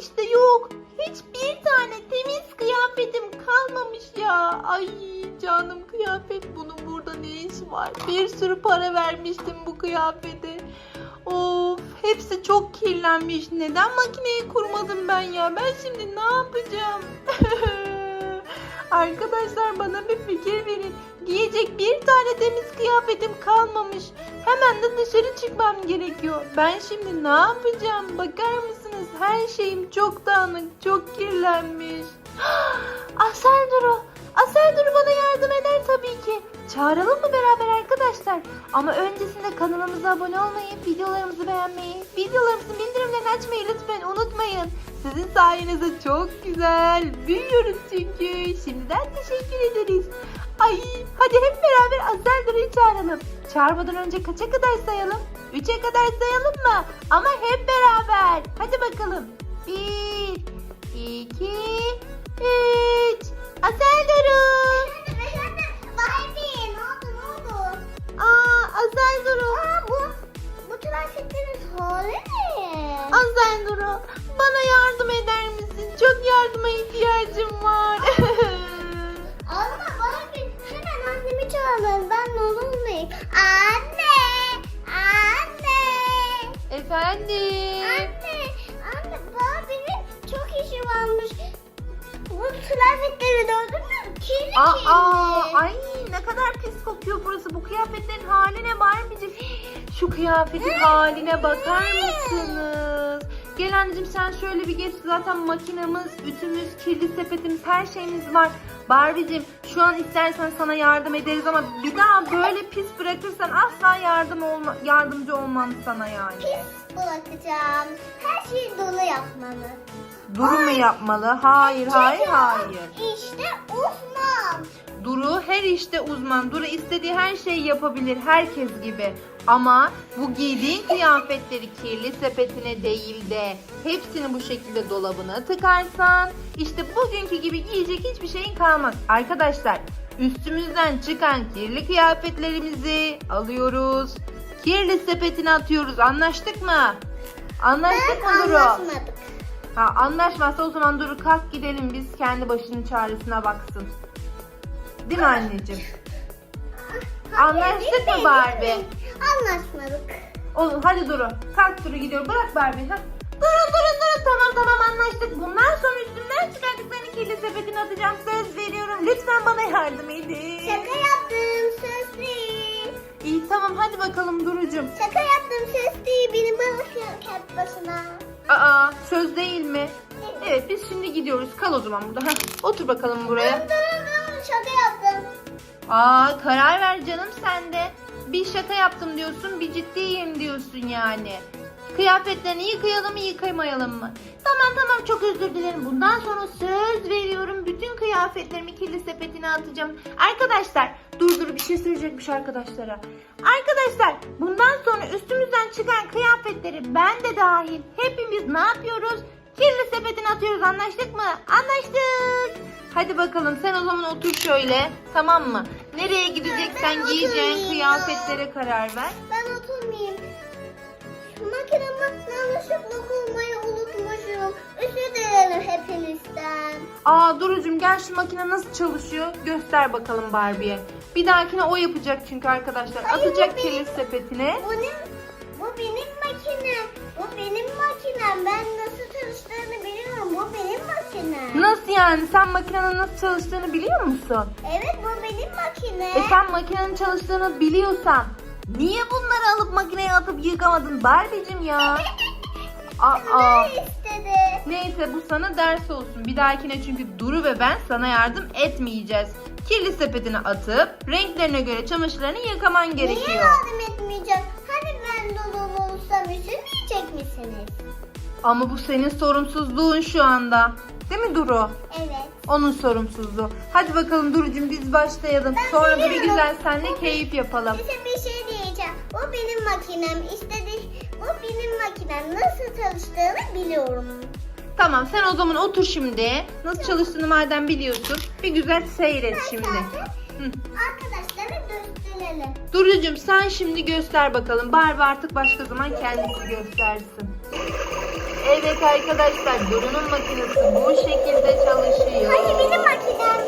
işte yok. Hiçbir tane temiz kıyafetim kalmamış ya. Ay canım kıyafet bunun burada ne işi var? Bir sürü para vermiştim bu kıyafete. Of hepsi çok kirlenmiş. Neden makineyi kurmadım ben ya? Ben şimdi ne yapacağım? Arkadaşlar bana bir fikir verin. Giyecek bir tane temiz kıyafetim kalmamış. Hemen de dışarı çıkmam gerekiyor. Ben şimdi ne yapacağım? Bakar mısınız? Her şeyim çok dağınık, çok kirlenmiş. Asel Duru. Asel Duru bana yardım eder tabii ki. Çağıralım mı beraber arkadaşlar? Ama öncesinde kanalımıza abone olmayı, videolarımızı beğenmeyi, videolarımızın bildirimlerini açmayı lütfen unutmayın. Sizin sayenizde çok güzel büyüyoruz çünkü. Şimdiden teşekkür ederiz. Ay hadi hep beraber Asel Duru'yu çağıralım. Çağırmadan önce kaça kadar sayalım? Üçe kadar sayalım mı? Ama hep beraber. Hadi bakalım. Bir, iki, üç. Asel Duru. Barbie ne oldu ne oldu? Aa Asel Duru. Aa bu bu kıyafetlerin hali ne? Asel Duru. Bana yardım eder misin? Çok yardıma ihtiyacım var. Alma Barbie hemen annemi çağırın ben olmayayım. Anne! Efendim. Anne! Anne Barbie'nin çok işi varmış. Bu kıyafetleri gördün mü? Kirli kirli. Aa, ay ne kadar pis kokuyor burası. Bu kıyafetlerin haline Barbie'cim. Şu kıyafetin haline bakar mısınız? Gel anneciğim sen şöyle bir geç. Zaten makinamız, ütümüz, kirli sepetimiz, her şeyimiz var. Barbie'cim şu an istersen sana yardım ederiz ama bir daha böyle pis bırakırsan asla yardım olma, yardımcı olmam sana yani. Pis bırakacağım. Her şeyi dolu yapmalı. Duru mu yapmalı? Hayır, hayır, hayır. İşte uzman. Duru her işte uzman. Duru istediği her şeyi yapabilir herkes gibi. Ama bu giydiğin kıyafetleri kirli sepetine değil de hepsini bu şekilde dolabına tıkarsan işte bugünkü gibi giyecek hiçbir şeyin kalmaz. Arkadaşlar üstümüzden çıkan kirli kıyafetlerimizi alıyoruz. Kirli sepetine atıyoruz. Anlaştık mı? Anlaştık Ben mı Duru? anlaşmadık. Ha, anlaşmazsa o zaman Duru kalk gidelim biz kendi başının çaresine baksın. Değil mi anneciğim? Anlaştık mı Barbie? Anlaşmadık. Oğlum hadi Duru. Kalk Duru gidiyor. Bırak Barbie. Ha? Durun durun durun. Tamam tamam anlaştık. Bundan sonra üstümden çıkardıklarını kirli sepetine atacağım. Söz veriyorum. Lütfen bana yardım edin. Şaka yaptım söz değil. İyi tamam hadi bakalım Duru'cum. Şaka yaptım söz değil. Beni bırakın kendi başına. Aa söz değil mi? Evet biz şimdi gidiyoruz. Kal o zaman burada. Hah, otur bakalım buraya. Durun durun şaka yaptım. Aa karar ver canım sen de. Bir şaka yaptım diyorsun, bir ciddiyim diyorsun yani. Kıyafetlerini yıkayalım mı, yıkamayalım mı? Tamam tamam çok özür dilerim. Bundan sonra söz veriyorum. Bütün kıyafetlerimi kirli sepetine atacağım. Arkadaşlar, dur dur bir şey söyleyecekmiş arkadaşlara. Arkadaşlar, bundan sonra üstümüzden çıkan kıyafetleri ben de dahil hepimiz ne yapıyoruz? Kirli sepetine atıyoruz anlaştık mı? Anlaştık. Hadi bakalım sen o zaman otur şöyle tamam mı? Nereye gideceksen giyeceğin kıyafetlere karar ver. Ben oturmayayım. Şu makinemi yanlışlıkla kurmayı unutmuşum. Özür dilerim hepinizden. Aa Duru'cum gel şu makine nasıl çalışıyor göster bakalım Barbie'ye. Bir dahakine o yapacak çünkü arkadaşlar. Hayır, Atacak bu benim. kirli sepetine. Bu ne? Bu benim makinem. Bu benim makinem. Ben. Bu benim makinem. Nasıl yani sen makinenin nasıl çalıştığını biliyor musun? Evet bu benim makine. E sen makinenin çalıştığını biliyorsan niye bunları alıp makineye atıp yıkamadın Barbie'cim ya? Aa. İstedi. Neyse bu sana ders olsun. Bir dahakine çünkü Duru ve ben sana yardım etmeyeceğiz. Kirli sepetine atıp renklerine göre çamaşırlarını yıkaman Niye gerekiyor. yardım etmeyeceğim? Hani ben dolu olsam üzülmeyecek misiniz? Ama bu senin sorumsuzluğun şu anda. Değil mi Duru? Evet. Onun sorumsuzluğu. Hadi bakalım Duru'cum biz başlayalım. Ben Sonra da bir biliyorum. güzel seninle keyif yapalım. Size bir şey diyeceğim. Bu benim makinem. İstedi. Bu benim makinem. Nasıl çalıştığını biliyorum. Tamam sen o zaman otur şimdi. Nasıl çalıştığını madem biliyorsun. Bir güzel seyret şimdi. Zaten Hı. arkadaşlara gösterelim. Duru'cum sen şimdi göster bakalım. Barbie artık başka zaman kendisi göstersin. Evet arkadaşlar Duru'nun makinesi bu şekilde çalışıyor. Hayır benim makinem.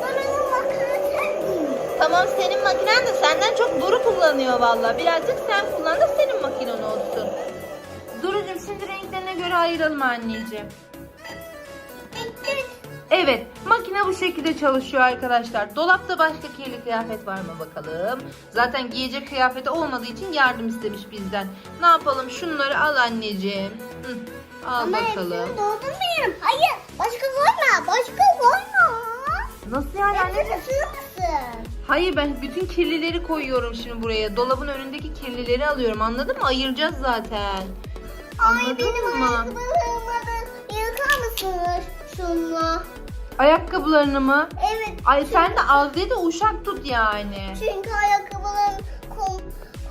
Duru'nun makinesi. Tamam senin makinen de senden çok Duru kullanıyor valla. Birazcık sen kullan da senin makinen olsun. Duru'cum şimdi renklerine göre ayıralım anneciğim. Bitti. Evet, makine bu şekilde çalışıyor arkadaşlar. Dolapta başka kirli kıyafet var mı bakalım? Zaten giyecek kıyafeti olmadığı için yardım istemiş bizden. Ne yapalım? Şunları al anneciğim. Hı, al Ama bakalım. hepsini doldurmuyorum. Hayır. Başka koyma. Başka koyma. Nasıl yani anneciğim? Hayır ben bütün kirlileri koyuyorum şimdi buraya. Dolabın önündeki kirlileri alıyorum. Anladın mı? Ayıracağız zaten. Ay Anladın benim mı? ayakkabılarımı yıkar mısınız şunla? Ayakkabılarını mı? Evet. Ay sen de az değil de uşak tut yani. Çünkü ayakkabılarım kum,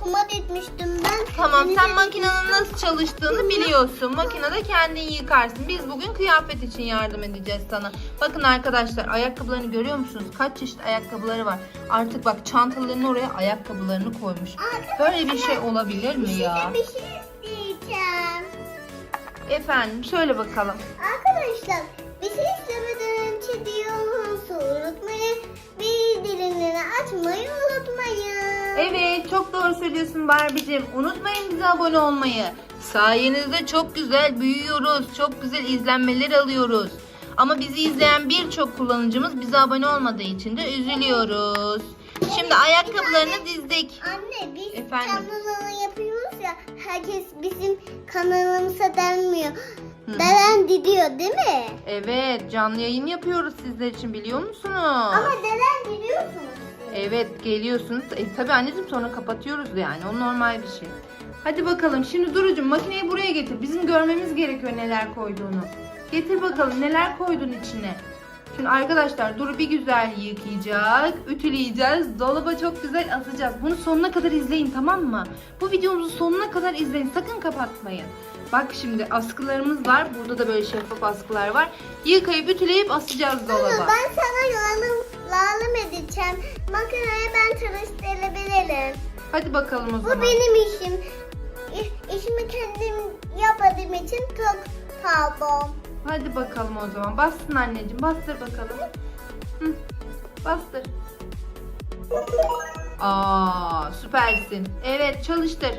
kuma ditmiştim ben. Tamam Denize sen makinenin nasıl çalıştığını biliyorsun. Makinede kendin yıkarsın. Biz bugün kıyafet için yardım edeceğiz sana. Bakın arkadaşlar ayakkabılarını görüyor musunuz? Kaç çeşit ayakkabıları var. Artık bak çantalarının oraya ayakkabılarını koymuş. Böyle bir şey olabilir mi ya? Bir şey isteyeceğim. Efendim söyle bakalım. Arkadaşlar açmayı unutmayın. Evet çok doğru söylüyorsun Barbie'cim. Unutmayın bize abone olmayı. Sayenizde çok güzel büyüyoruz. Çok güzel izlenmeler alıyoruz. Ama bizi izleyen birçok kullanıcımız bize abone olmadığı için de üzülüyoruz. Şimdi ayakkabılarını dizdik. Anne biz Efendim? canlı yapıyoruz ya herkes bizim kanalımıza denmiyor. Hı. Deren diyor değil mi? Evet canlı yayın yapıyoruz sizler için biliyor musunuz? Ama deren biliyorsunuz. Evet geliyorsunuz. E tabi anneciğim sonra kapatıyoruz yani o normal bir şey. Hadi bakalım şimdi Duru'cum makineyi buraya getir. Bizim görmemiz gerekiyor neler koyduğunu. Getir bakalım neler koydun içine. Şimdi arkadaşlar Duru bir güzel yıkayacak, ütüleyeceğiz, dolaba çok güzel asacağız. Bunu sonuna kadar izleyin tamam mı? Bu videomuzu sonuna kadar izleyin sakın kapatmayın. Bak şimdi askılarımız var. Burada da böyle şeffaf askılar var. Yıkayıp ütüleyip asacağız dolaba. Ama ben sana yardım, yardım edeceğim. Makineyi ben çalıştırabilirim. Hadi bakalım o Bu zaman. benim işim. İ- İşimi kendim yapmadığım için çok pardon. Hadi bakalım o zaman. Bastın anneciğim. Bastır bakalım. Hı. Bastır. Aa, süpersin. Evet, çalıştır.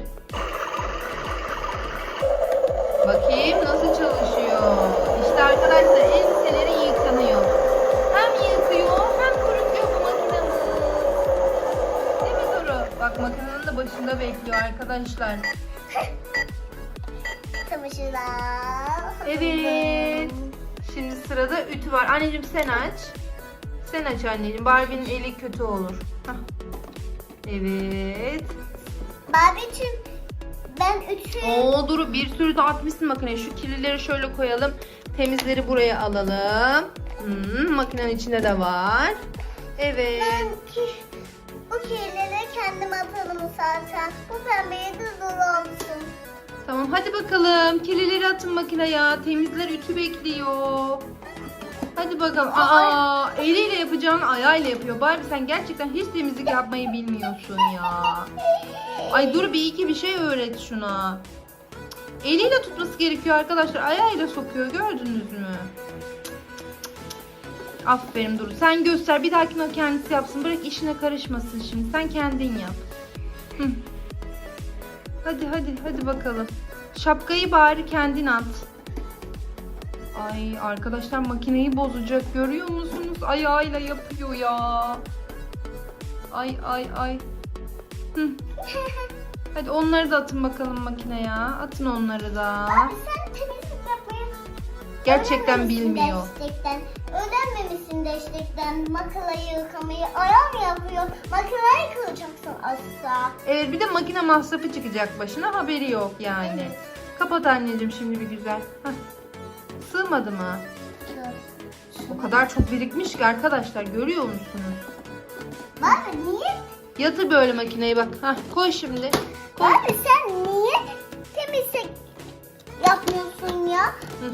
Bakayım nasıl çalışıyor. İşte arkadaşlar elbiseleri Bak makinenin de başında bekliyor arkadaşlar. Çamaşırlar. Evet. Şimdi sırada ütü var. Anneciğim sen aç. Sen aç anneciğim. Barbie'nin eli kötü olur. Hah. Evet. Babacığım ben üçü... Oo Duru bir sürü de atmışsın makineye. Şu kirlileri şöyle koyalım. Temizleri buraya alalım. Hmm, makinenin içinde de var. Evet. Ben bu kirleri kendim atalım zaten. Bu pembeye de dolu olsun. Tamam hadi bakalım. Kirlileri atın makineye. Temizler ütü bekliyor. Hadi bakalım. Aa, eliyle yapacağını ayağıyla yapıyor. Barbie sen gerçekten hiç temizlik yapmayı bilmiyorsun ya. Ay dur bir iki bir şey öğret şuna. Eliyle tutması gerekiyor arkadaşlar. Ayağıyla sokuyor gördünüz mü? Aferin Duru. Sen göster. Bir dahakine o kendisi yapsın. Bırak işine karışmasın şimdi. Sen kendin yap. Hı. Hadi hadi hadi bakalım. Şapkayı bari kendin at. Ay arkadaşlar makineyi bozacak görüyor musunuz? Ayağıyla yapıyor ya. Ay ay ay. Hı. Hadi onları da atın bakalım makineye. Atın onları da. Abi sen yapmayı Gerçekten bilmiyor. Destekten. Öğrenmemişsin destekten. Makineyi yıkamayı ayağım yapıyor. Makineyi kıracaksın asla. Evet bir de makine masrafı çıkacak başına haberi yok yani. Kapat anneciğim şimdi bir güzel. Hah. Sığmadı mı? O kadar çok birikmiş ki arkadaşlar görüyor musunuz? Abi niye? Yatır böyle makineyi bak. Hah, koy şimdi. Koy. Abi sen niye temizlik yapmıyorsun ya? Hı.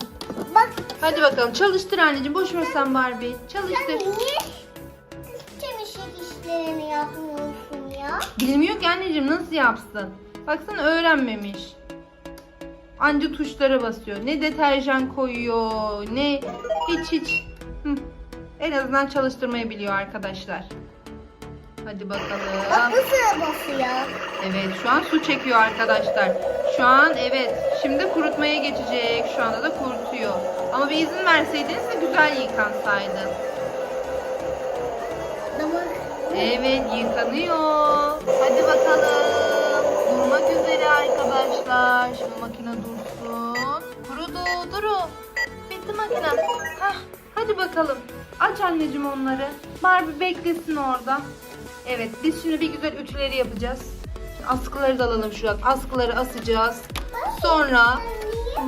Bak Hadi bakalım çalıştır anneciğim. Boş ver sen Barbie. sen Çalıştır. niye temizlik işlerini yapmıyorsun ya? Bilmiyor ki anneciğim nasıl yapsın. Baksana öğrenmemiş. Anca tuşlara basıyor. Ne deterjan koyuyor ne hiç hiç. Hı. En azından çalıştırmayı biliyor arkadaşlar. Hadi Bak bakalım. bu sıra basıyor. Evet şu an su çekiyor arkadaşlar. Şu an evet şimdi kurutmaya geçecek. Şu anda da kurutuyor. Ama bir izin verseydiniz de güzel yıkansaydı. Evet yıkanıyor. Hadi bakalım. Durmak üzere arkadaşlar. Şimdi makine dursun. Kurudu duru. Bitti makine. Hah, hadi bakalım. Aç anneciğim onları. Barbie beklesin orada. Evet biz şimdi bir güzel ütüleri yapacağız. Askıları da alalım şuraya. Askıları asacağız. Sonra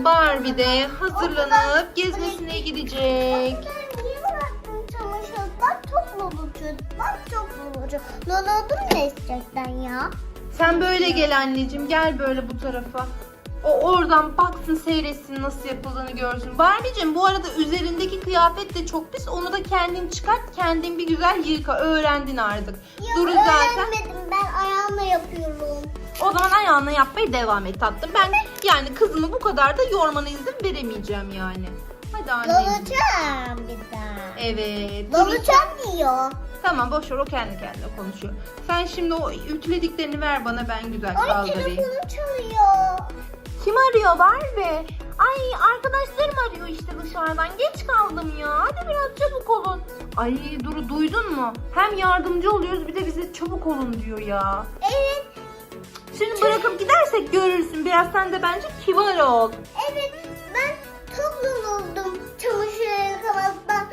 Barbie de hazırlanıp gezmesine gidecek. Bak çok lolucu. Bak çok lolucu. Loludur ne isteyecekten ya? Sen böyle gel anneciğim. Gel böyle bu tarafa. O oradan baksın seyretsin nasıl yapıldığını görsün. Barbie'cim bu arada üzerindeki kıyafet de çok pis. Onu da kendin çıkart. Kendin bir güzel yıka. Öğrendin artık. Ya Duru zaten. öğrenmedim ben ayağımla yapıyorum. O zaman ayağına yapmaya devam et tatlım. Ben yani kızımı bu kadar da yormana izin veremeyeceğim yani. Hadi anneciğim. Lolucan bir daha. Evet. Lolucan diyor. Tamam boş ver o kendi kendine konuşuyor. Sen şimdi o ütülediklerini ver bana ben güzel Ay kaldırayım. telefonu çalıyor. Kim arıyor Barbie? Ay arkadaşlarım arıyor işte dışarıdan. Geç kaldım ya. Hadi biraz çabuk olun. Ay Duru duydun mu? Hem yardımcı oluyoruz bir de bize çabuk olun diyor ya. Evet, Şimdi bırakıp gidersek görürsün. Biraz sen de bence kibar ol. evet ben çok yoruldum çamaşır yıkamaktan.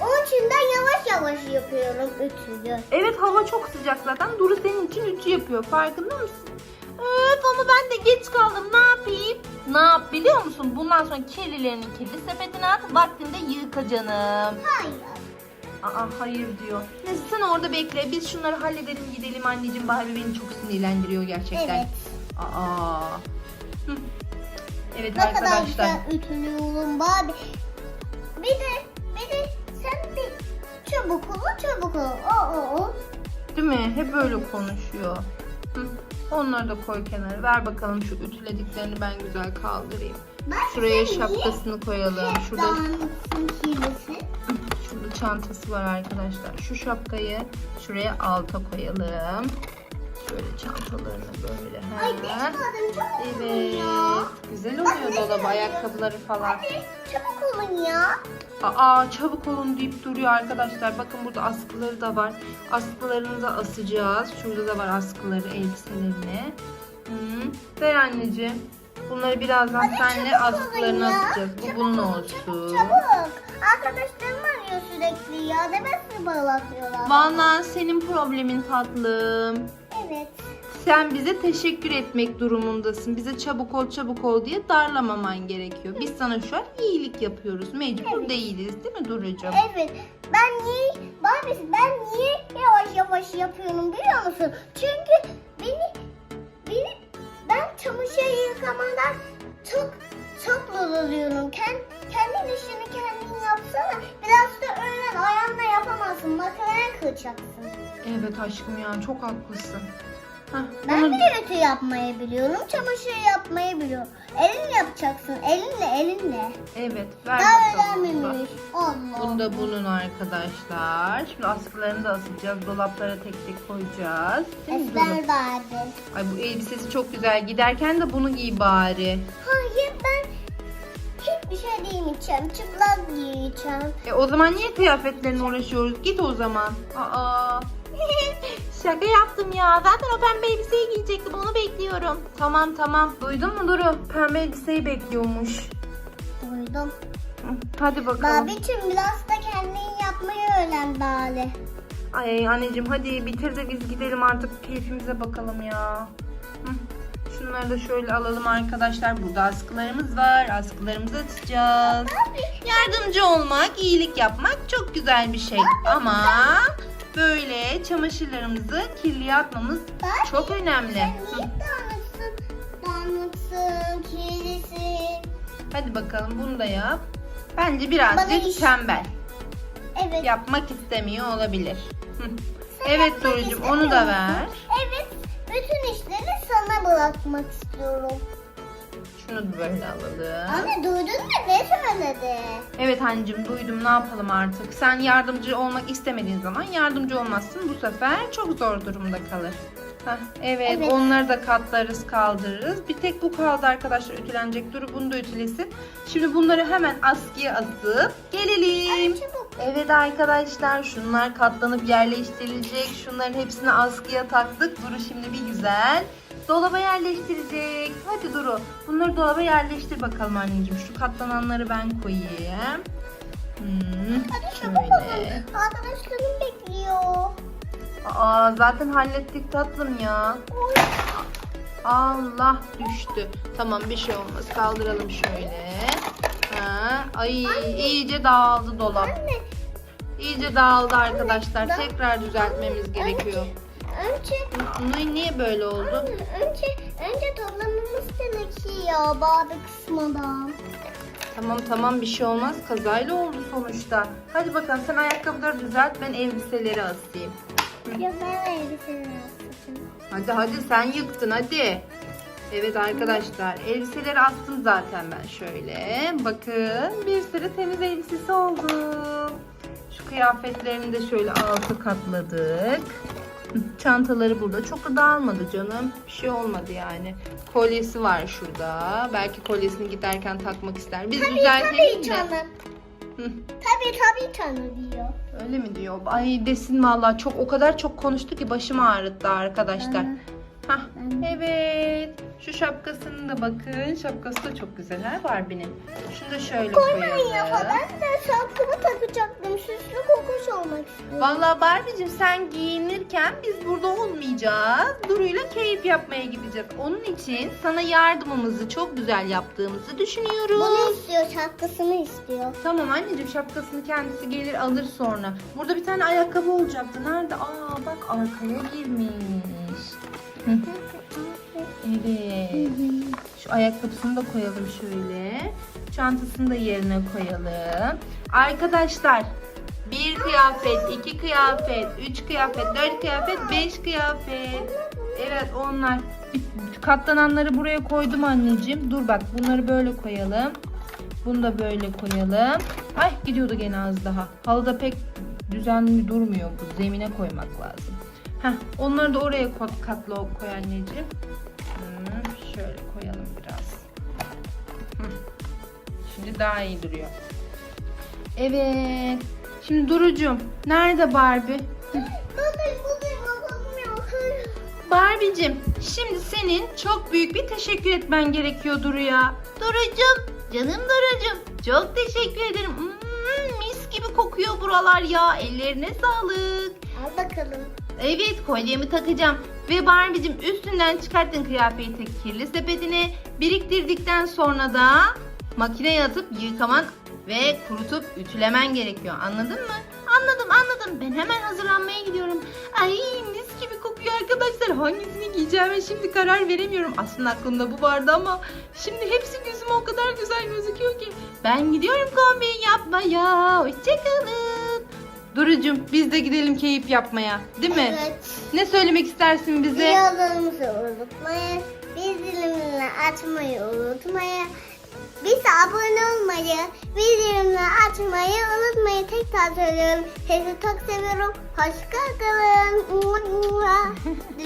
Onun için de yavaş yavaş yapıyorum ütüyü. Evet hava çok sıcak zaten. Duru senin için ütü yapıyor. Farkında mısın? Öf ama ben de geç kaldım. Ne yapayım? Ne yap biliyor musun? Bundan sonra kirlilerini kirli sepetine at. Vaktinde yıka canım. Hayır. Aa hayır diyor. Neyse sen orada bekle. Biz şunları halledelim gidelim anneciğim. Barbie beni çok sinirlendiriyor gerçekten. Evet. Aa. Hı. Evet Ne kadar arkadaşlar. güzel ütülüyorum Barbie. Bir de, bir de sen de çabuk ol, çabuk ol. O, o, o. Değil mi? Hep böyle konuşuyor. Hı. Onları da koy kenara. Ver bakalım şu ütülediklerini ben güzel kaldırayım. Bak Şuraya şapkasını koyalım. Şurada şurada çantası var arkadaşlar. Şu şapkayı şuraya alta koyalım. Şöyle çantalarını böyle. Olun Evet. Güzel oluyor dolabı, ayakkabıları falan. Hadi çabuk olun ya. Aa çabuk olun deyip duruyor arkadaşlar. Bakın burada askıları da var. Askılarını da asacağız. Şurada da var askıları, elbiselerini. Hı. Ver anneciğim. Bunları birazdan olun askılarını ya. asacağız. Bu bunun olsun. Çabuk, çabuk. Arkadaşlarım arıyor sürekli ya. Demezsin bağlatıyorlar. Vallahi senin problemin tatlım. Evet. Sen bize teşekkür etmek durumundasın. Bize çabuk ol çabuk ol diye darlamaman gerekiyor. Biz sana şu an iyilik yapıyoruz. Mecbur Evet. değiliz değil mi Duru'cum? Evet. Ben niye, Barbie ben niye yavaş yavaş yapıyorum biliyor musun? Çünkü beni, beni, ben çamaşır yıkamadan çok, çok yoruluyorum. Kend, kendin işini kendin yapsana. Biraz da öğren ayağınla yapamazsın. Makineye kıracaksın. Evet aşkım ya çok haklısın. Ben bunu- bile ütü yapmayı biliyorum. Çamaşır yapmayı biliyorum. Elinle yapacaksın. Elinle, elinle. Evet ver Daha bakalım bunu da. öğrenmemiş. Allah. Bunda bunun arkadaşlar. Şimdi askılarını da asacağız. Dolaplara tek tek koyacağız. Esmer vardı. Ay bu elbisesi çok güzel. Giderken de bunu giy bari. Hayır ben hiçbir şey giymeyeceğim. Çıplak giyeceğim. E o zaman niye kıyafetlerine uğraşıyoruz? Git o zaman. Aa. Şaka yaptım ya. Zaten o pembe elbiseyi giyecektim. Onu bekliyorum. Tamam tamam. Duydun mu Duru? Pembe elbiseyi bekliyormuş. Duydum. Hadi bakalım. Babacım biraz da kendin yapmayı öğren bari. Ay anneciğim hadi bitir de biz gidelim artık keyfimize bakalım ya. Şunları da şöyle alalım arkadaşlar. Burada askılarımız var. Askılarımızı atacağız. Yardımcı olmak, iyilik yapmak çok güzel bir şey. Ama böyle çamaşırlarımızı kirliye atmamız Bak, çok önemli. Sen Hı. niye dağınıksın? Dağınıksın, kirlisin. Hadi bakalım bunu da yap. Bence birazcık iş- tembel. Evet. Yapmak istemiyor olabilir. Hı. Sen Evet yapmak Duru'cum onu da ver. Evet. Bütün işleri sana bırakmak istiyorum. Şunu da böyle alalım. Anne duydun mu ne söyledi? Evet anneciğim duydum ne yapalım artık. Sen yardımcı olmak istemediğin zaman yardımcı olmazsın. Bu sefer çok zor durumda kalır. Hah, evet, Evet. onları da katlarız kaldırırız. Bir tek bu kaldı arkadaşlar ütülenecek. Duru bunu da ütülesin. Şimdi bunları hemen askıya asıp gelelim. Çabuk. Evet arkadaşlar şunlar katlanıp yerleştirilecek. Şunların hepsini askıya taktık. Duru şimdi bir güzel dolaba yerleştirecek. Hadi Duru bunları dolaba yerleştir bakalım anneciğim. Şu katlananları ben koyayım. Hmm, Hadi çabuk olun. Arkadaşlarım bekliyor. Aa zaten hallettik tatlım ya. Oy. Allah düştü. Tamam bir şey olmaz. Kaldıralım şöyle. Ha, ay iyice dağıldı dolap. Anne İyice dağıldı arkadaşlar. Da- Tekrar düzeltmemiz gerekiyor. Önce N- Niye böyle oldu? Anne, önce önce toplamamız gerekiyor bazı kısmından. Tamam tamam bir şey olmaz. Kazayla oldu sonuçta. Hadi bakalım sen ayakkabıları düzelt ben elbiseleri asayım. Ya ben elbiseleri asacağım. Hadi hadi sen yıktın hadi. Evet arkadaşlar elbiseleri astım zaten ben şöyle. Bakın bir sürü temiz elbisesi oldu. Şu kıyafetlerini de şöyle altı katladık. Çantaları burada. Çok da dağılmadı canım. Bir şey olmadı yani. Kolyesi var şurada. Belki kolyesini giderken takmak ister. Biz düzeltelim Tabii mi? canım. Hı. Tabii tabii canım diyor. Öyle mi diyor? Ay desin vallahi çok o kadar çok konuştu ki başımı ağrıttı arkadaşlar. Ben- evet. Şu şapkasını da bakın. Şapkası da çok güzel ha Barbie'nin. Şunu da şöyle Koymayın ya koyalım. ben de şapkamı takacaktım. Süslü kokuş olmak istiyorum. Vallahi Barbie'cim sen giyinirken biz burada olmayacağız. Duru'yla keyif yapmaya gideceğiz. Onun için sana yardımımızı çok güzel yaptığımızı düşünüyoruz. Bunu istiyor şapkasını istiyor. Tamam anneciğim şapkasını kendisi gelir alır sonra. Burada bir tane ayakkabı olacaktı. Nerede? Aa bak arkaya girmiş. Evet. Şu ayakkabısını da koyalım şöyle. Çantasını da yerine koyalım. Arkadaşlar bir kıyafet, iki kıyafet, üç kıyafet, dört kıyafet, beş kıyafet. Evet onlar. Katlananları buraya koydum anneciğim. Dur bak bunları böyle koyalım. Bunu da böyle koyalım. Ay gidiyordu gene az daha. Halıda pek düzenli durmuyor bu. Zemine koymak lazım. Heh, onları da oraya kat- katla koy anneciğim. Hmm, şöyle koyalım biraz. Şimdi daha iyi duruyor. Evet. Şimdi Duru'cum nerede Barbie? Barbie'cim şimdi senin çok büyük bir teşekkür etmen gerekiyor Duru'ya. Duru'cum canım Duru'cum çok teşekkür ederim. Hmm, mis gibi kokuyor buralar ya ellerine sağlık. Al bakalım. Evet kolyemi takacağım. Ve Barbie'cim üstünden çıkarttığın kıyafeti kirli sepetine biriktirdikten sonra da makineye atıp yıkaman ve kurutup ütülemen gerekiyor. Anladın mı? Anladım anladım. Ben hemen hazırlanmaya gidiyorum. Ay mis gibi kokuyor arkadaşlar. Hangisini giyeceğime şimdi karar veremiyorum. Aslında aklımda bu vardı ama şimdi hepsi gözüme o kadar güzel gözüküyor ki. Ben gidiyorum kombin yapmaya. Hoşçakalın. Durucum biz de gidelim keyif yapmaya. Değil mi? Evet. Ne söylemek istersin bize? Videolarımızı unutmayın. Bildirimleri açmayı unutmayın. Bize abone olmayı, bildirimleri açmayı unutmayın. Tekrar söylüyorum. Sizi çok seviyorum. Hoşçakalın.